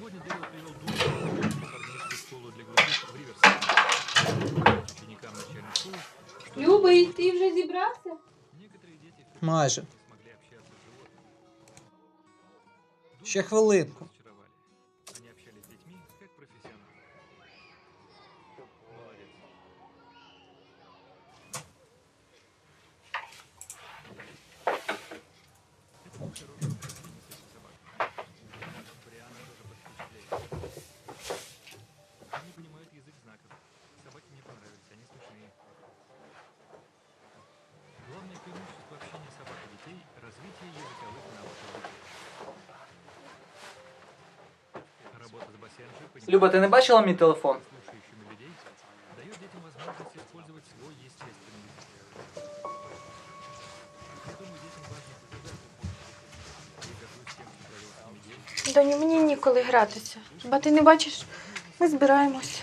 Сегодня Дэрил привел двух в калифорнийскую школу для глухих в Риверсайд. Ученикам начальной школы, что Любий, ти вже зібрався? некоторые дети в Майже. не смогли общаться с животными. Ще хвилинку. Тем, что провел с ними день. Доню, мені ніколи гратися. Хіба ти не бачиш? Ми збираємось.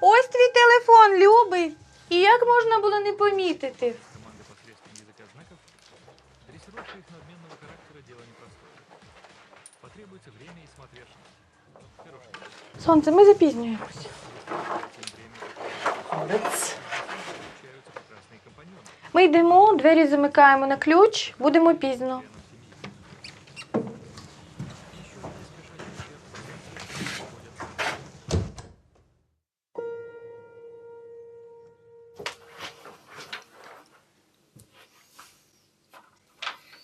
Ось твій телефон, любий. І як можна було не помітити? Команда посредством языка знаков. Дрессировка их надменного характера – дело непростое. Потребуется время и смотрящность. Сонце, ми запізнюємось. Молодець. Ми йдемо, двері замикаємо на ключ, будемо пізно.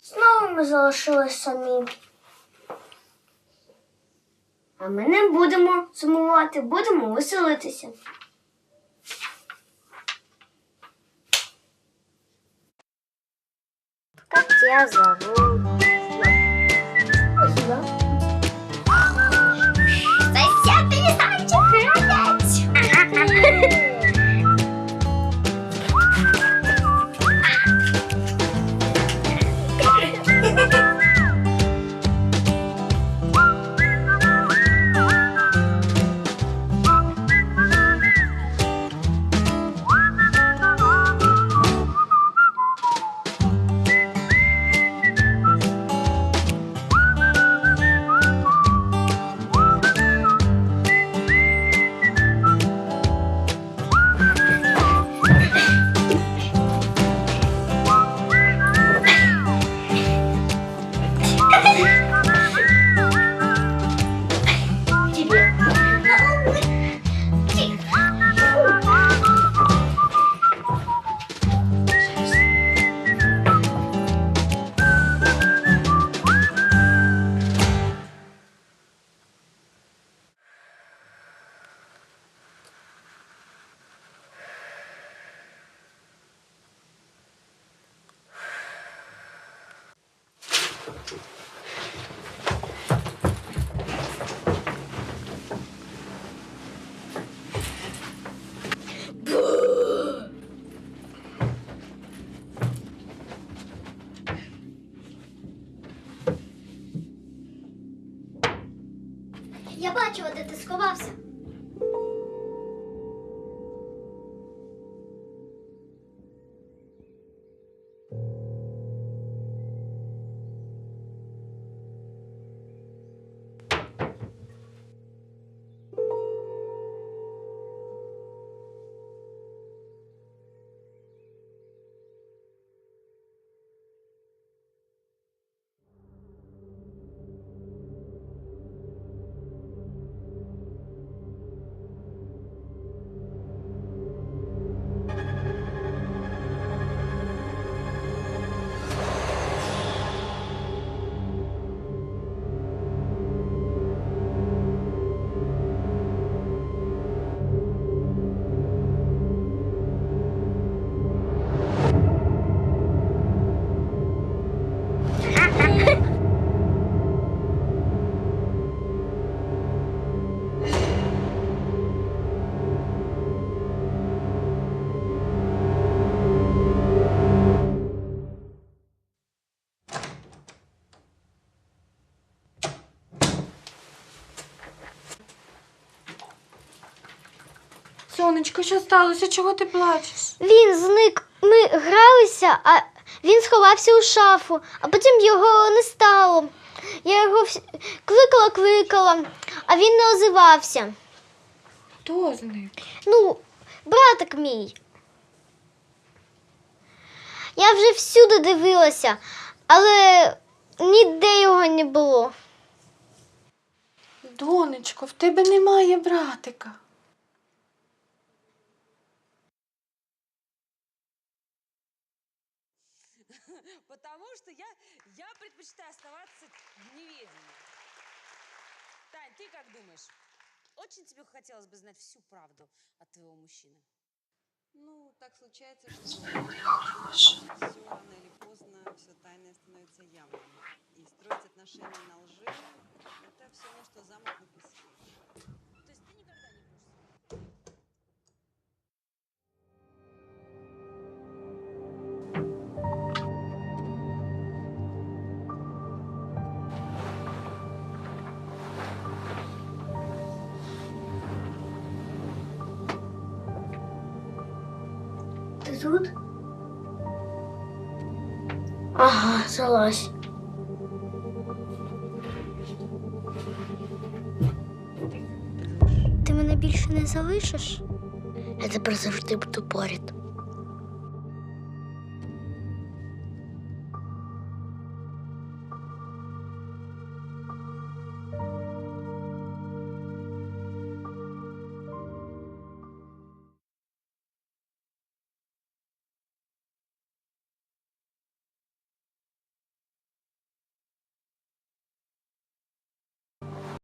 Знову ми залишились самі. А ми не будемо сумувати, будемо веселитися. Как тебя зовут? Сонечко, що сталося? Чого ти плачеш? Він зник. Ми гралися, а він сховався у шафу, а потім його не стало. Я його вс- кликала, кликала, а він не озивався. Хто з ним? Ну, братик мій. Я вже всюди дивилася, але ніде його не було. Донечко, в тебе немає братика. Потому что я, я предпочитаю оставаться в неведении. Тань, ты как думаешь? Очень тебе хотелось бы знать всю правду от твоего мужчины. Ну, так случается, что все рано или поздно все тайное становится явным. И строить отношения на лжи – это все равно, что замок на тут? Ага, залазь. Ти мене більше не залишиш? Я тепер завжди буду поряд.